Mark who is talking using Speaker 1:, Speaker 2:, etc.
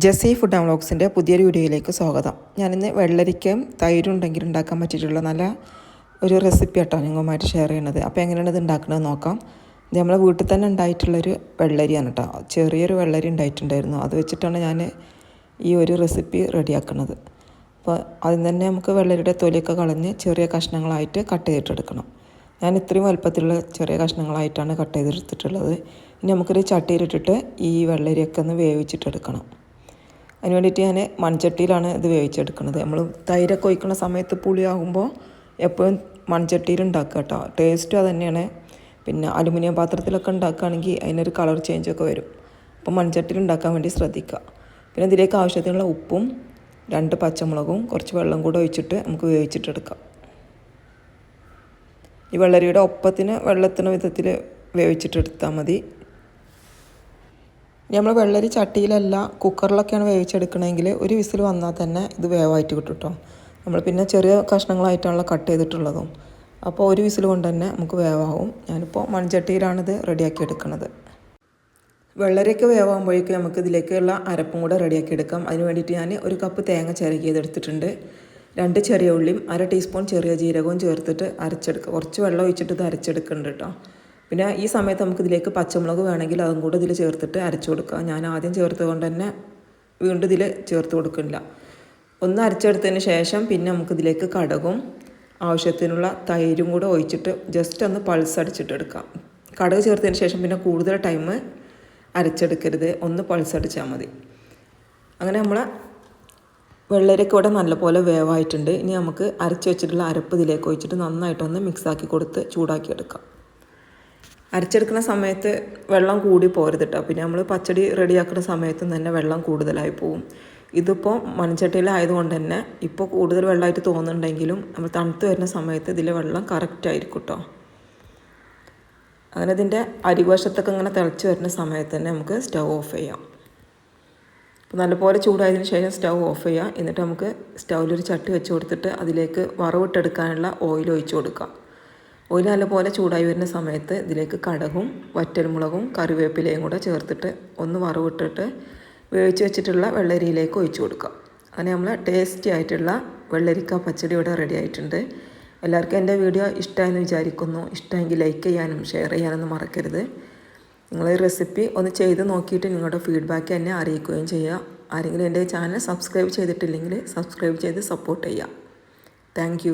Speaker 1: Jessy food and വ്ളോഗ്സിന്റെ പുതിയൊരു വീഡിയോയിലേക്ക് സ്വാഗതം. ഞാനിന്ന് വെള്ളരിക്കയും തൈരും ഉണ്ടെങ്കിൽ ഉണ്ടാക്കാൻ പറ്റിയിട്ടുള്ള നല്ല ഒരു റെസിപ്പി ആട്ടോ നിങ്ങളുമായിട്ട് ഷെയർ ചെയ്യണത് അപ്പോൾ എങ്ങനെയാണ് ഇത് ഉണ്ടാക്കണമെന്ന് നോക്കാം. ഇത് നമ്മളെ വീട്ടിൽ തന്നെ ഉണ്ടായിട്ടുള്ളൊരു വെള്ളരിയാണ് കേട്ടോ. ചെറിയൊരു വെള്ളരി ഉണ്ടായിട്ടുണ്ടായിരുന്നു. അത് വെച്ചിട്ടാണ് ഞാൻ ഈ ഒരു റെസിപ്പി റെഡിയാക്കുന്നത്. അപ്പോൾ അതിന് തന്നെ നമുക്ക് വെള്ളരിയുടെ തൊലിയൊക്കെ കളഞ്ഞ് ചെറിയ കഷ്ണങ്ങളായിട്ട് കട്ട് ചെയ്തിട്ടെടുക്കണം. ഞാൻ ഇത്രയും വലുപ്പത്തിലുള്ള ചെറിയ കഷ്ണങ്ങളായിട്ടാണ് കട്ട് ചെയ്തെടുത്തിട്ടുള്ളത്. ഇനി നമുക്കൊരു ചട്ടിയിലിട്ടിട്ട് ഈ വെള്ളരിയൊക്കെ ഒന്ന് വേവിച്ചിട്ടെടുക്കണം. അതിന് വേണ്ടിയിട്ട് ഞാൻ മൺചട്ടിയിലാണ് ഇത് വേവിച്ചെടുക്കുന്നത്. നമ്മൾ തൈരൊക്കെ ഒഴിക്കുന്ന സമയത്ത് പുളിയാകുമ്പോൾ എപ്പോഴും മൺചട്ടിയിൽ ഉണ്ടാക്കുക കേട്ടോ. ടേസ്റ്റും അത് തന്നെയാണ് പിന്നെ അലുമിനിയം പാത്രത്തിലൊക്കെ ഉണ്ടാക്കുകയാണെങ്കിൽ അതിനൊരു കളർ ചേഞ്ചൊക്കെ വരും. അപ്പോൾ മൺചട്ടിയിൽ ഉണ്ടാക്കാൻ വേണ്ടി ശ്രദ്ധിക്കുക. പിന്നെ ഇതിലേക്ക് ആവശ്യത്തിനുള്ള ഉപ്പും രണ്ട് പച്ചമുളകും കുറച്ച് വെള്ളം കൂടെ ഒഴിച്ചിട്ട് നമുക്ക് വേവിച്ചിട്ടെടുക്കാം. ഈ വെള്ളരിയുടെ ഒപ്പത്തിന് വെള്ളത്തിന് വിധത്തിൽ വേവിച്ചിട്ടെടുത്താൽ മതി. നമ്മൾ വെള്ളരി ചട്ടിയിലല്ല കുക്കറിലൊക്കെയാണ് വേവിച്ചെടുക്കണമെങ്കിൽ ഒരു വിസിൽ വന്നാൽ തന്നെ ഇത് വേവായിട്ട് കിട്ടും കേട്ടോ നമ്മൾ പിന്നെ ചെറിയ കഷ്ണങ്ങളായിട്ടാണല്ലോ കട്ട് ചെയ്തിട്ടുള്ളതും. അപ്പോൾ ഒരു വിസിൽ കൊണ്ട് തന്നെ നമുക്ക് വേവാകും ഞാനിപ്പോൾ മൺചട്ടിയിലാണിത് റെഡിയാക്കി എടുക്കുന്നത് വെള്ളരിയൊക്കെ വേവാകുമ്പോഴേക്കും നമുക്ക് ഇതിലേക്കുള്ള അരപ്പും കൂടെ റെഡിയാക്കി എടുക്കാം. അതിന് വേണ്ടിയിട്ട് ഞാൻ ഒരു കപ്പ് തേങ്ങ ചിരകിയതെടുത്തിട്ടുണ്ട് രണ്ട് ചെറിയ ഉള്ളിയും അര ടീസ്പൂൺ ചെറിയ ജീരകവും ചേർത്തിട്ട് അരച്ചെടുക്കുക കുറച്ച് വെള്ളം ഒഴിച്ചിട്ട് ഇത് അരച്ചെടുക്കുന്നുണ്ട് കേട്ടോ പിന്നെ ഈ സമയത്ത് നമുക്ക് ഇതിലേക്ക് പച്ചമുളക് വേണമെങ്കിൽ അതും കൂടെ ഇതിൽ ചേർത്തിട്ട് അരച്ചു കൊടുക്കുക. ഞാൻ ആദ്യം ചേർത്തത് കൊണ്ട് തന്നെ വീണ്ടും ഇതിൽ ചേർത്ത് കൊടുക്കുന്നില്ല ഒന്ന് അരച്ചെടുത്തതിന് ശേഷം പിന്നെ നമുക്ക് ഇതിലേക്ക് കടകും ആവശ്യത്തിനുള്ള തൈരും കൂടെ ഒഴിച്ചിട്ട് ജസ്റ്റ് ഒന്ന് പൾസ് അടിച്ചിട്ട് എടുക്കാം. കടക് ചേർത്തതിന് ശേഷം പിന്നെ കൂടുതൽ ടൈം അരച്ചെടുക്കരുത്. ഒന്ന് പൾസ് അടിച്ചാൽ മതി. അങ്ങനെ നമ്മൾ വെള്ളരിയൊക്കെ ഇവിടെ നല്ലപോലെ വേവായിട്ടുണ്ട്. ഇനി നമുക്ക് അരച്ച് വെച്ചിട്ടുള്ള അരപ്പ് ഇതിലേക്ക് ഒഴിച്ചിട്ട് നന്നായിട്ടൊന്ന് മിക്സാക്കി കൊടുത്ത് ചൂടാക്കി എടുക്കാം. അരച്ചെടുക്കുന്ന സമയത്ത് വെള്ളം കൂടി പോരുത് കേട്ടോ പിന്നെ നമ്മൾ പച്ചടി റെഡിയാക്കുന്ന സമയത്തും തന്നെ വെള്ളം കൂടുതലായി പോവും. ഇതിപ്പോൾ മൺചട്ടിയിലായതുകൊണ്ട് തന്നെ ഇപ്പോൾ കൂടുതൽ വെള്ളമായിട്ട് തോന്നുന്നുണ്ടെങ്കിലും നമ്മൾ തണുത്ത് വരുന്ന സമയത്ത് ഇതിലെ വെള്ളം കറക്റ്റ് ആയിരിക്കും കേട്ടോ അങ്ങനെ ഇതിന്റെ അരിവശത്തൊക്കെ ഇങ്ങനെ തിളച്ച് വരുന്ന സമയത്ത് തന്നെ നമുക്ക് സ്റ്റൗ ഓഫ് ചെയ്യാം. അപ്പോൾ നല്ലപോലെ ചൂടായതിനു ശേഷം സ്റ്റൗ ഓഫ് ചെയ്യുക. എന്നിട്ട് നമുക്ക് സ്റ്റൗവിലൊരു ചട്ടി വെച്ച് കൊടുത്തിട്ട് അതിലേക്ക് വറവിട്ടെടുക്കാനുള്ള ഓയിൽ ഒഴിച്ച് കൊടുക്കാം. ഓയിൽ നല്ലപോലെ ചൂടായി വരുന്ന സമയത്ത് ഇതിലേക്ക് കടകും വറ്റൽമുളകും കറിവേപ്പിലയും കൂടെ ചേർത്തിട്ട് ഒന്ന് വറവിട്ടിട്ട് വേവിച്ച് വെച്ചിട്ടുള്ള വെള്ളരിയിലേക്ക് ഒഴിച്ചു കൊടുക്കാം അങ്ങനെ നമ്മൾ ടേസ്റ്റി ആയിട്ടുള്ള വെള്ളരിക്ക പച്ചടി ഇവിടെ റെഡി ആയിട്ടുണ്ട്. എല്ലാവർക്കും എന്റെ വീഡിയോ ഇഷ്ടമായെന്ന് വിചാരിക്കുന്നു. ഇഷ്ടമെങ്കിൽ ലൈക്ക് ചെയ്യാനും ഷെയർ ചെയ്യാനൊന്നും മറക്കരുത്. നിങ്ങൾ ഈ റെസിപ്പി ഒന്ന് ചെയ്ത് നോക്കിയിട്ട് നിങ്ങളുടെ ഫീഡ്ബാക്ക് എന്നെ അറിയിക്കുകയും ചെയ്യുക. ആരെങ്കിലും എന്റെ ചാനൽ സബ്സ്ക്രൈബ് ചെയ്തിട്ടില്ലെങ്കിൽ സബ്സ്ക്രൈബ് ചെയ്ത് സപ്പോർട്ട് ചെയ്യുക. താങ്ക്